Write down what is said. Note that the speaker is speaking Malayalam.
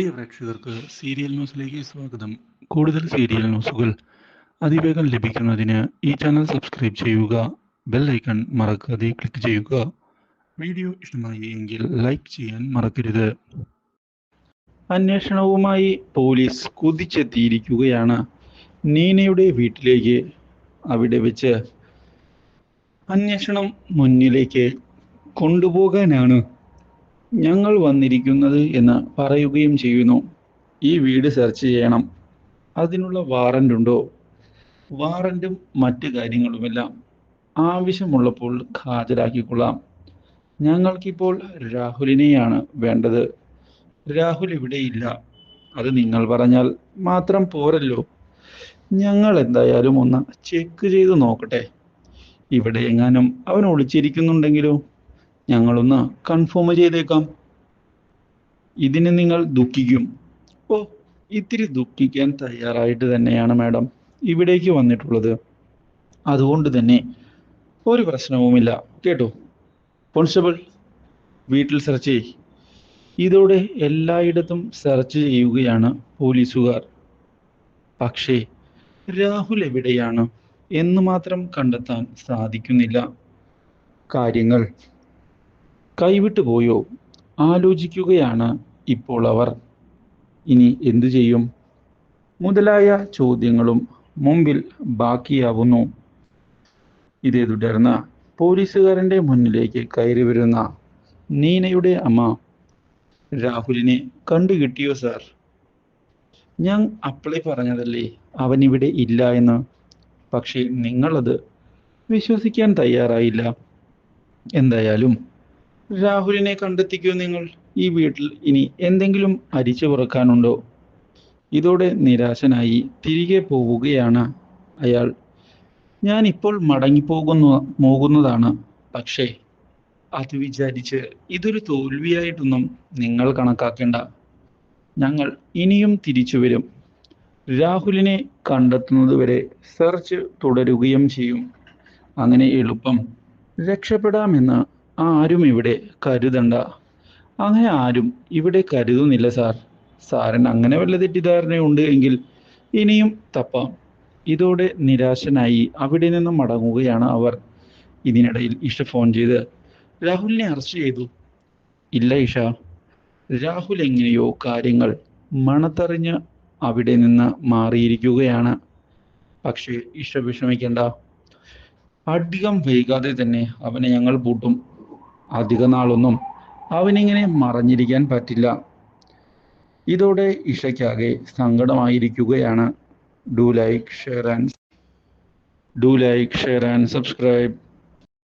പ്രിയ പ്രേക്ഷകർക്ക് സീരിയൽ ന്യൂസിലേക്ക് സ്വാഗതം. കൂടുതൽ സീരിയൽ ന്യൂസുകൾ അതിവേഗം ലഭിക്കുന്നതിന് ഈ ചാനൽ സബ്സ്ക്രൈബ് ചെയ്യുക ബെൽ ഐക്കൺ മറക്കാതെ ക്ലിക്ക് ചെയ്യുക. വീഡിയോ ഇഷ്ടമായി എങ്കിൽ ലൈക്ക് ചെയ്യാൻ മറക്കരുത്. അന്വേഷണവുമായി പോലീസ് കുതിച്ചെത്തിയിരിക്കുകയാണ്. നീനയുടെ വീട്ടിലേക്ക് അവിടെ വെച്ച് അന്വേഷണം മുന്നിലേക്ക് കൊണ്ടുപോകാനാണ് ഞങ്ങൾ വന്നിരിക്കുന്നത് എന്ന് പറയുകയും ചെയ്യുന്നു. ഈ വീട് സെർച്ച് ചെയ്യണം. അതിനുള്ള വാറന്റ് ഉണ്ടോ? വാറന്റും മറ്റ് കാര്യങ്ങളുമെല്ലാം ആവശ്യമുള്ളപ്പോൾ ഹാജരാക്കിക്കൊള്ളാം. ഞങ്ങൾക്കിപ്പോൾ രാഹുലിനെയാണ് വേണ്ടത്. രാഹുൽ ഇവിടെയില്ല. അത് നിങ്ങൾ പറഞ്ഞാൽ മാത്രം പോരല്ലോ. ഞങ്ങൾ എന്തായാലും ഒന്ന് ചെക്ക് ചെയ്ത് നോക്കട്ടെ. ഇവിടെ എങ്ങാനും അവൻ ഒളിച്ചിരിക്കുന്നുണ്ടെങ്കിലോ? ഞങ്ങളൊന്ന് കൺഫേം ചെയ്തേക്കാം. ഇതിന് നിങ്ങൾ ദുഃഖിക്കും. ഓ ഇത്തിരി ദുഃഖിക്കാൻ തയ്യാറായിട്ട് തന്നെയാണ് മാഡം ഇവിടേക്ക് വന്നിട്ടുള്ളത്. അതുകൊണ്ട് തന്നെ ഒരു പ്രശ്നവുമില്ല. കേട്ടോ? കോൺസ്റ്റബിൾ വീട്ടിൽ സെർച്ച് ചെയ് ഇതോടെ എല്ലായിടത്തും സെർച്ച് ചെയ്യുകയാണ് പോലീസുകാർ. പക്ഷേ രാഹുൽ എവിടെയാണ് എന്ന് മാത്രം കണ്ടെത്താൻ സാധിക്കുന്നില്ല. കാര്യങ്ങൾ കൈവിട്ടു പോയോ? ആലോചിക്കുകയാണ് ഇപ്പോൾ അവർ. ഇനി എന്തു ചെയ്യും? മുതലായ ചോദ്യങ്ങളും മുമ്പിൽ ബാക്കിയാവുന്നു. ഇതേ തുടർന്ന് പോലീസുകാരന്റെ മുന്നിലേക്ക് കയറി വരുന്ന നീനയുടെ അമ്മ രാഹുലിനെ കണ്ടു കിട്ടിയോ സാർ? ഞാൻ അപ്ലൈ പറഞ്ഞതല്ലേ അവൻ ഇവിടെ ഇല്ല എന്ന്. പക്ഷേ നിങ്ങളത് വിശ്വസിക്കാൻ തയ്യാറായില്ല. എന്തായാലും രാഹുലിനെ കണ്ടെത്തിക്കൂ നിങ്ങൾ ഈ വീട്ടിൽ ഇനി എന്തെങ്കിലും അരിച്ചു പുറക്കാനുണ്ടോ? ഇതോടെ നിരാശനായി തിരികെ പോവുകയാണ് അയാൾ. ഞാൻ ഇപ്പോൾ മടങ്ങിപ്പോകുന്നു പോകുന്നതാണ്. പക്ഷേ അത് വിചാരിച്ച് ഇതൊരു തോൽവിയായിട്ടൊന്നും നിങ്ങൾ കണക്കാക്കേണ്ട. ഞങ്ങൾ ഇനിയും തിരിച്ചു വരും. രാഹുലിനെ കണ്ടെത്തുന്നതുവരെ സെർച്ച് തുടരുകയും ചെയ്യും. അങ്ങനെ എളുപ്പം രക്ഷപ്പെടാമെന്ന് ആരും ഇവിടെ കരുതണ്ട. അങ്ങനെ ആരും ഇവിടെ കരുതുന്നില്ല സാർ. സാറിന് അങ്ങനെ വല്ല തെറ്റിദ്ധാരണയുണ്ട് എങ്കിൽ ഇനിയും തപ്പാം. ഇതോടെ നിരാശനായി അവിടെ നിന്നും മടങ്ങുകയാണ് അവർ. ഇതിനിടയിൽ ഇഷ ഫോൺ ചെയ്ത് രാഹുലിനെ അറസ്റ്റ് ചെയ്തു. ഇല്ല ഇഷ. രാഹുൽ എങ്ങനെയോ കാര്യങ്ങൾ മണത്തറിഞ്ഞ് അവിടെ നിന്ന് മാറിയിരിക്കുകയാണ്. പക്ഷേ ഇഷ വിഷമിക്കേണ്ട. അധികം വൈകാതെ തന്നെ അവനെ ഞങ്ങൾ പൂട്ടും. അധിക നാളൊന്നും അവനിങ്ങനെ മറഞ്ഞിരിക്കാൻ പറ്റില്ല. ഇതോടെ ഇഷയ്ക്കാകെ സങ്കടമായിരിക്കുകയാണ്. Do like share and do like share and subscribe